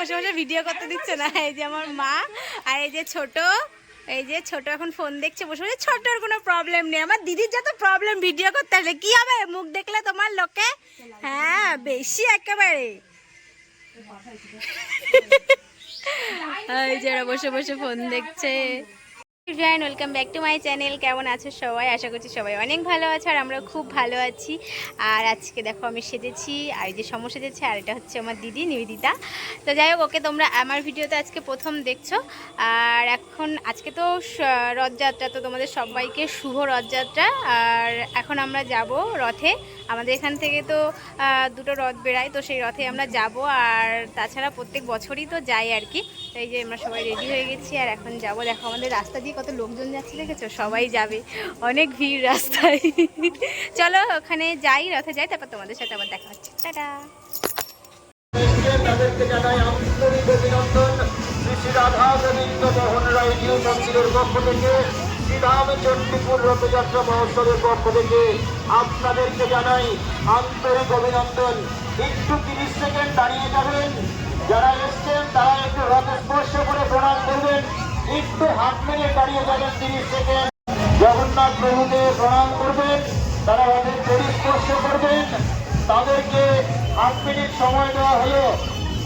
বসে বসে ভিডিও করতে দিচ্ছে না। এই যে আমার মা আর এই যে ছোট, এই যে ছোট এখন ফোন দেখছে, বসে বসে, ছোটর কোনো প্রবলেম নেই। আমার দিদির যত প্রবলেম ভিডিও করতে আসলে কি হবে? মুখ দেখলে তোমার লোকে? হ্যাঁ বেশি একেবারে। এই যে বসে বসে ফোন দেখছে। Friend welcome back to my channel কেমন আছো সবাই? আশা করছি সবাই অনেক ভালো আছে আর আমরা খুব ভালো আছি। আর আজকে দেখো, আমি সেজেছি, আর এই যে সম সেজেছে, আর এটা হচ্ছে আমার দিদি, নিবেদিতা। তো যাই হোক, ওকে তোমরা, আমার ভিডিওতে আজকে প্রথম দেখছ। আর এখন, আজকে তো রথযাত্রা, তো তোমাদের সবাইকে শুভ রথযাত্রা। আর এখন আমরা যাব রথে। আমাদের এখান থেকে তো দুটো রথ বেড়ায়, তো সেই রথে আমরা যাব। আর তাছাড়া প্রত্যেক বছরই তো যাই আর কি। এই যে আমরা সবাই রেডি হয়ে গেছি আর এখন যাব। দেখো আমাদের রাস্তা দিয়ে কত লোকজন যাচ্ছে, দেখেছ? সবাই যাবে। অনেক ভিড় রাস্তায়। চলো ওখানে যাই, রথে যাই, তারপর তোমাদের সাথে আবার দেখা হচ্ছে। টাটা! আপনাদেরকে জানাই আন্তরিক অভিনন্দন। একটু তিরিশ সেকেন্ড দাঁড়িয়ে যাবেন যারা এসছেন, তারা একটু রথ স্পর্শ করে প্রণাম করবেন। একটু হাত মেরে দাঁড়িয়ে যাবেন তিরিশ সেকেন্ড জগন্নাথ প্রভুকে প্রণাম করবেন। তারা রথের পরিস্পর্শ করবেন, তাদেরকে আট মিনিট সময় দেওয়া হলো।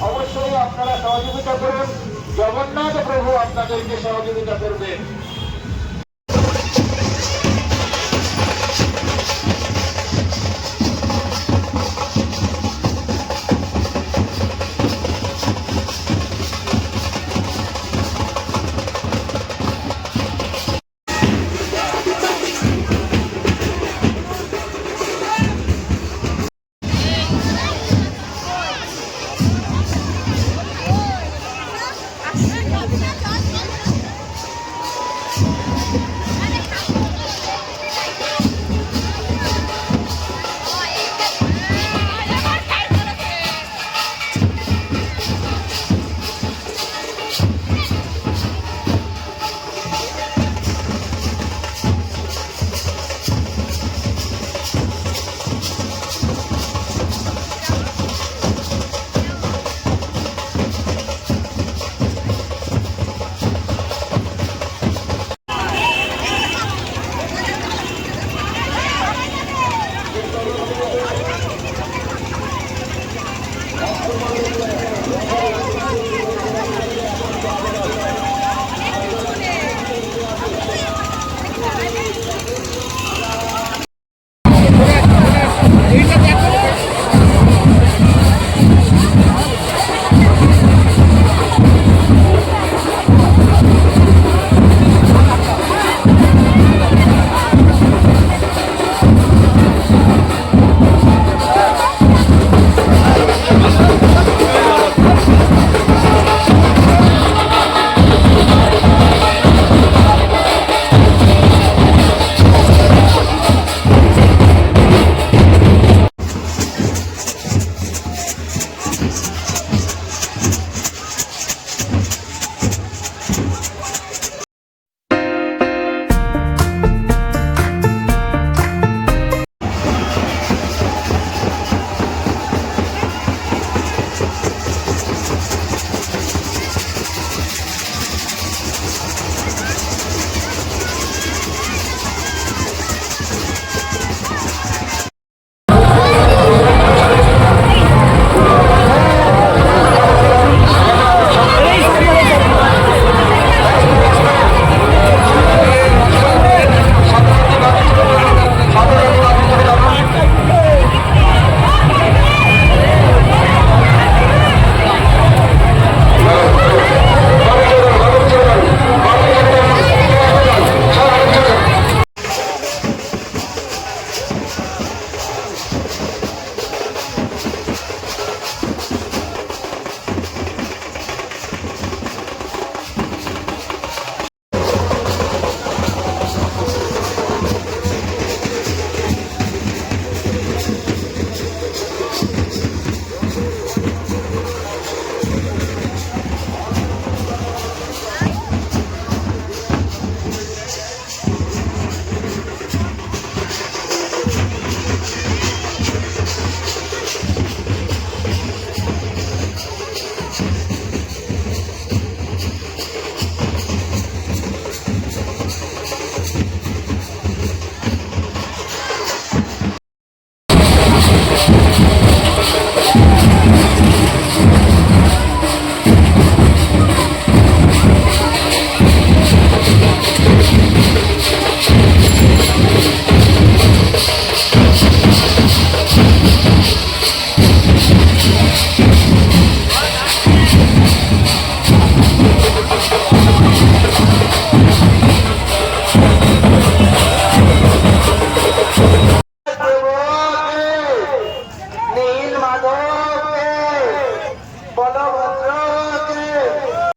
অবশ্যই আপনারা সহযোগিতা করুন। জগন্নাথ প্রভু আপনাদেরকে সহযোগিতা করবেন।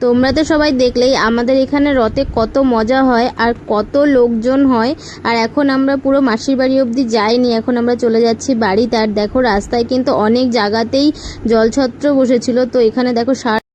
তোমরা তো সবাই দেখলেই আমাদের এখানে রথে কত মজা হয় আর কত লোকজন হয়। আর এখন আমরা পুরো মাসির বাড়ি অবধি যাইনি, এখন আমরা চলে যাচ্ছি বাড়ি তার দেখো, রাস্তায় কিন্তু অনেক জায়গাতেই জলছত্র বসেছিল। তো এখানে দেখো সার